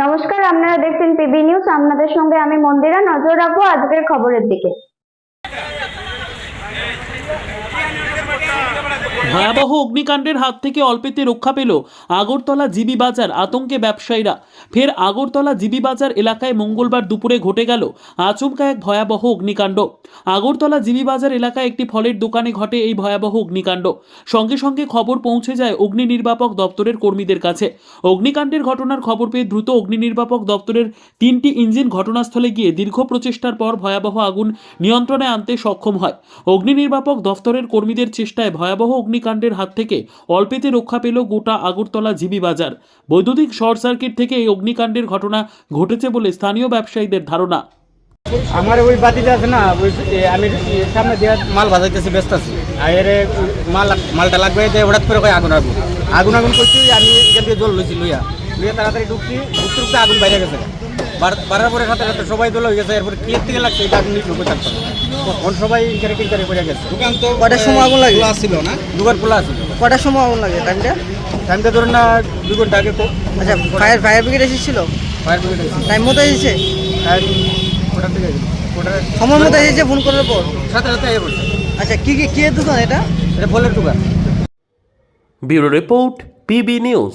নমস্কার আপনারা দেখছেন পিবি নিউজ আপনাদের সঙ্গে আমি মন্দিরা। নজর রাখব আজকের খবরের দিকে। ভয়াবহ অগ্নিকাণ্ডের হাত থেকে অল্পেতে রক্ষা পেল আগরতলা জিবি বাজার আতঙ্কে ব্যবসায়ীরা। ফের আগরতলা জিবি বাজার এলাকায় মঙ্গলবার দুপুরে ঘটে গেল আচমকা এক ভয়াবহ অগ্নিকাণ্ড। আগরতলা জিবি বাজার এলাকায় একটি ফলের দোকানে ঘটে এই ভয়াবহ অগ্নিকাণ্ড। সঙ্গে সঙ্গে খবর পৌঁছে যায় অগ্নি নির্বাপক দপ্তরের কর্মীদের কাছে। অগ্নিকাণ্ডের ঘটনার খবর পেয়ে দ্রুত অগ্নি নির্বাপক দপ্তরের তিনটি ইঞ্জিন ঘটনাস্থলে গিয়ে দীর্ঘ প্রচেষ্টার পর ভয়াবহ আগুন নিয়ন্ত্রণে আনতে সক্ষম হয়। অগ্নি নির্বাপক দফতরের কর্মীদের চেষ্টায় ভয়াবহ অগ্নিকাণ্ডের হাত থেকে অল্পেতে রক্ষা পেল গোটা আগরতলা জিবি বাজার বৈদ্যুতিক শর্ট সার্কিট থেকে এই অগ্নিকাণ্ডের ঘটনা ঘটেছে বলে স্থানীয় ব্যবসায়ীদের ধারণা। আমার ওই বাতিটা আছে না, ওই আমি সামনে দিয়ে মাল ভাজাইতেছি, ব্যস্ত আছি। আর মাল, মালটা লাগবে যে হঠাৎ করে কয় আগুন আগুন। আগুন আগুন করছি, আমি এখান থেকে জল লইছি লইয়া। লইয়া তাড়াতাড়ি ঢুকছি, ঢুকতে ঢুকতে আগুন বাইরে গেছে। বাড়ার পরে সাথে সাথে সবাই দল হয়ে গেছে এরপরে ক্লিয়ার থেকে লাগছে এটা আগুন ঢুকে থাকতো তখন সবাই ইনকারে টিনকারে পড়ে গেছে? দোকান তো কটার সময় আগুন লাগে? ছিল না? দুবার খোলা আছে। কটার সময় আগুন লাগে টাইমটা টাইমটা ধরুন না দু ঘণ্টা আগে আচ্ছা ফায়ার ফায়ার ব্রিগেড এসেছিল? ফায়ার ব্রিগেড এসেছে টাইম মতো এসেছে? টাইম ওটার থেকে সময় মতো এসেছে ফোন করার পর? সাথে সাথে আগে পড়ছে। আচ্ছা কি কি কি দোকান এটা? এটা ফলের দোকান। Bureau report PB news.